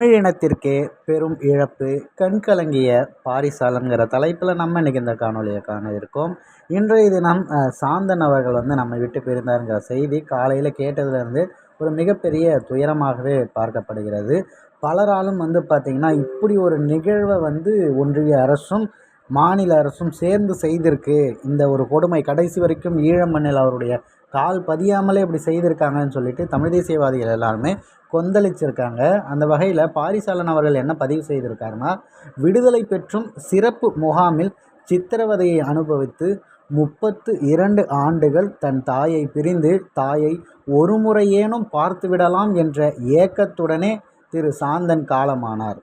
தமிழினத்திற்கே பெரும் இழப்பு. கண்கலங்கிய பாரிசாலங்கிற தலைப்பில் நம்ம இன்றைக்கி இந்த காணொலியை காண இருக்கோம். இன்றைய தினம் சாந்தன் அவர்கள் வந்து நம்ம விட்டு பிரிந்தாருங்கிற செய்தி காலையில் கேட்டதுலேருந்து ஒரு மிகப்பெரிய துயரமாகவே பார்க்கப்படுகிறது. பலராலும் வந்து பார்த்திங்கன்னா இப்படி ஒரு நிகழ்வை வந்து ஒன்றிய அரசும் மாநில அரசும் சேர்ந்து செய்திருக்கு. இந்த ஒரு கொடுமை கடைசி வரைக்கும் ஈழமண்ணில் அவருடைய கால் பதியாமலே இப்படி செய்திருக்காங்கன்னு சொல்லிட்டு தமிழ் தேசியவாதிகள் எல்லாருமே கொந்தளிச்சிருக்காங்க. அந்த வகையில் பாரிசாலன் அவர்கள் என்ன பதிவு செய்திருக்காருன்னா விடுதலை பெற்றும் சிறப்பு முகாமில் சித்திரவதையை அனுபவித்து முப்பத்து இரண்டு ஆண்டுகள் தன் தாயை பிரிந்து தாயை ஒரு முறையேனும் பார்த்துவிடலாம் என்ற ஏக்கத்துடனே திரு சாந்தன் காலமானார்.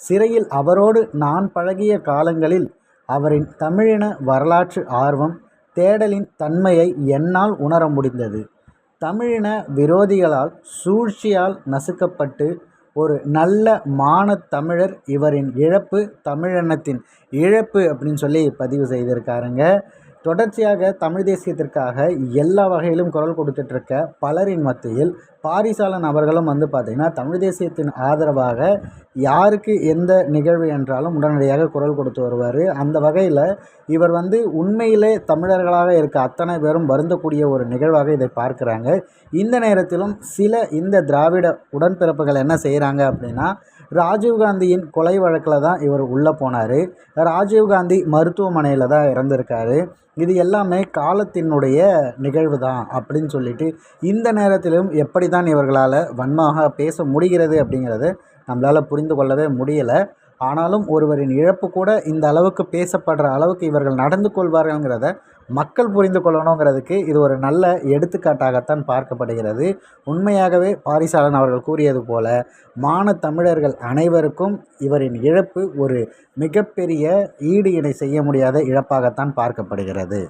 சிறையில் அவரோடு நான் பழகிய காலங்களில் அவரின் தமிழின வரலாற்று ஆர்வம் தேடலின் தன்மையை என்னால் உணர முடிந்தது. தமிழின விரோதிகளால் சூழ்ச்சியால் நசுக்கப்பட்டு ஒரு நல்ல மானத்தமிழர் இவரின் இழப்பு தமிழினத்தின் இழப்பு அப்படின்னு சொல்லி பதிவு செய்திருக்காருங்க. தொடர்ச்சியாக தமிழ் தேசியத்திற்காக எல்லா வகையிலும் குரல் கொடுத்துட்ருக்க பலரின் மத்தியில் பாரிசாலன் அவர்களும் வந்து பார்த்திங்கன்னா தமிழ் தேசியத்தின் ஆதரவாக யாருக்கு எந்த நிகழ்வு என்றாலும் உடனடியாக குரல் கொடுத்து வருவார். அந்த வகையில் இவர் வந்து உண்மையிலே தமிழர்களாக இருக்க அத்தனை பேரும் வருந்தக்கூடிய ஒரு நிகழ்வாக இதை பார்க்குறாங்க. இந்த நேரத்திலும் சில இந்த திராவிட உடன்பிறப்புகள் என்ன செய்கிறாங்க அப்படின்னா ராஜீவ்காந்தியின் கொலை வழக்கில் தான் இவர் உள்ளே போனார். ராஜீவ்காந்தி மருத்துவமனையில் தான் இறந்திருக்காரு. இது எல்லாமே காலத்தினுடைய நிகழ்வு தான் அப்படின்னு சொல்லிட்டு இந்த நேரத்திலும் எப்படி தான் இவர்களால் வன்மாக பேச முடிகிறது அப்படிங்கிறது நம்மளால் புரிந்து கொள்ளவே முடியலை. ஆனாலும் ஒருவரின் இழப்பு கூட இந்த அளவுக்கு பேசப்படுற அளவுக்கு இவர்கள் நடந்து கொள்வார்கள்ங்கிறத மக்கள் புரிந்து கொள்ளணுங்கிறதுக்கு இது ஒரு நல்ல எடுத்துக்காட்டாகத்தான் பார்க்கப்படுகிறது. உண்மையாகவே பாரிசாலன் அவர்கள் கூறியது போல மான தமிழர்கள் அனைவருக்கும் இவரின் இழப்பு ஒரு மிகப்பெரிய ஈடு இணை செய்ய முடியாத இழப்பாகத்தான் பார்க்கப்படுகிறது.